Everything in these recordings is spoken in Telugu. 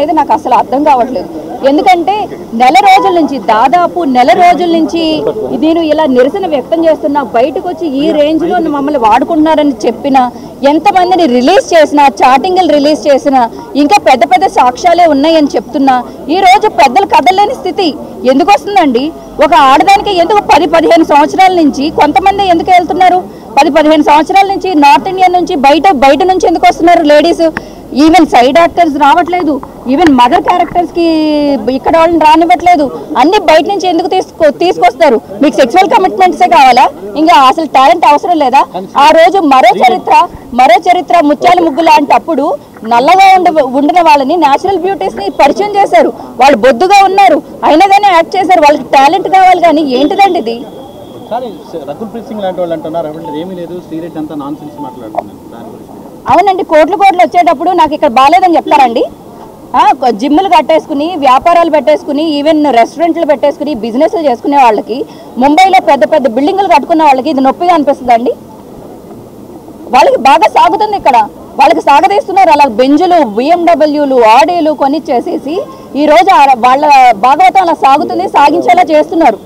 అనేది నాకు అసలు అర్థం కావట్లేదు. ఎందుకంటే నెల రోజుల నుంచి దాదాపు నెల రోజుల నుంచి నేను ఇలా నిరసన వ్యక్తం చేస్తున్నా బయటకు వచ్చి ఈ రేంజ్లో మమ్మల్ని వాడుకుంటున్నారని చెప్పిన ఎంతమందిని రిలీజ్ చేసినా చాటింగ్లు రిలీజ్ చేసినా ఇంకా పెద్ద పెద్ద సాక్ష్యాలే ఉన్నాయని చెప్తున్నా ఈ రోజు పెద్దలు కదలలేని స్థితి. ఎందుకు వస్తుందండి? ఒక ఆడదానికి ఎందుకు పది పదిహేను సంవత్సరాల నుంచి కొంతమంది ఎందుకు వెళ్తున్నారు? పది పదిహేను సంవత్సరాల నుంచి నార్త్ ఇండియా నుంచి బయట బయట నుంచి ఎందుకు వస్తున్నారు లేడీస్? ఈవెన్ సైడ్ యాక్టర్స్ రావట్లేదు. ఈవెన్ మదర్ క్యారెక్టర్స్కి ఇక్కడ వాళ్ళని రానివ్వట్లేదు. అన్ని బయట నుంచి ఎందుకు తీసుకో తీసుకొస్తారు? మీకు సెక్సువల్ కమిట్మెంట్సే కావాలా? ఇంకా అసలు టాలెంట్ అవసరం లేదా? ఆ రోజు మరో చరిత్ర మరో చరిత్ర ముత్యాల ముగ్గు లాంటప్పుడు నల్లగా ఉండ ఉండిన వాళ్ళని న్యాచురల్ బ్యూటీస్ని పరిచయం చేశారు. వాళ్ళు బొద్దుగా ఉన్నారు. అయినా కానీ యాక్ట్ చేశారు. వాళ్ళకి టాలెంట్ కావాలి కానీ ఏంటిదండి ఇది? రకుల్ ప్రీత్ సింగ్ లాంటి వాళ్ళు అంటున్నారు. ఏమీ లేదు. శ్రీరెడ్డి అంతా నాన్ సెన్స్ మాట్లాడుతున్నారు. దాని గురించి. అవునండి కోట్లు కోట్లు వచ్చేటప్పుడు నాకు ఇక్కడ బాగాలేదని చెప్తారండి. జిమ్లు కట్టేసుకుని వ్యాపారాలు పెట్టేసుకుని ఈవెన్ రెస్టారెంట్లు పెట్టేసుకుని బిజినెస్లు చేసుకునే వాళ్ళకి ముంబైలో పెద్ద పెద్ద బిల్డింగులు కట్టుకున్న వాళ్ళకి ఇది నొప్పిగా అనిపిస్తుందండి. వాళ్ళకి బాగా సాగుతుంది ఇక్కడ. వాళ్ళకి సాగదీస్తున్నారు. అలా బెంజులు బిఎండబ్ల్యూలు ఆడీలు కొనిచ్చేసేసి ఈరోజు వాళ్ళ భాగవతం అలా సాగుతుంది సాగించేలా చేస్తున్నారు.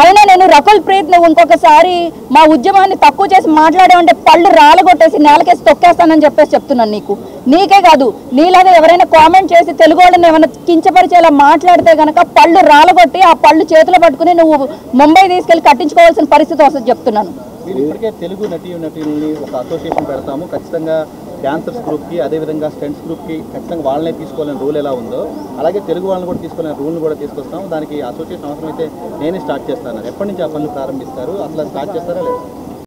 అయినా నేను రకుల్ ప్రీత్ నువ్వు ఇంకొకసారి మా ఉద్యమాన్ని తక్కువ చేసి మాట్లాడావంటే పళ్ళు రాలగొట్టేసి నేలకేసి తొక్కేస్తానని చెప్పేసి చెప్తున్నాను నీకు. నీకే కాదు నీలాగా ఎవరైనా కామెంట్ చేసి తెలుగు వాళ్ళని ఏమైనా కించపరిచేలా మాట్లాడితే గనక పళ్ళు రాలగొట్టి ఆ పళ్ళు చేతిలో పట్టుకుని నువ్వు ముంబై తీసుకెళ్ళి కట్టించుకోవాల్సిన పరిస్థితి వస్తుంది చెప్తున్నాను. తెలుగు నటీ నటుల్ని ఒక అసోసియేషన్ పెడతాము. ఖచ్చితంగా క్యాన్సర్స్ గ్రూప్కి అదేవిధంగా స్టెంట్స్ గ్రూప్కి ఖచ్చితంగా వాళ్ళనే తీసుకోవాలని రూల్ ఎలా ఉందో అలాగే తెలుగు వాళ్ళని కూడా తీసుకోవాలని రూల్ని కూడా తీసుకొస్తాం. దానికి అసోసియేషన్ అయితే నేనే స్టార్ట్ చేస్తాను. ఎప్పటి నుంచి ఆ పనులు ప్రారంభిస్తారు? అసలు స్టార్ట్ చేస్తారా లేదా?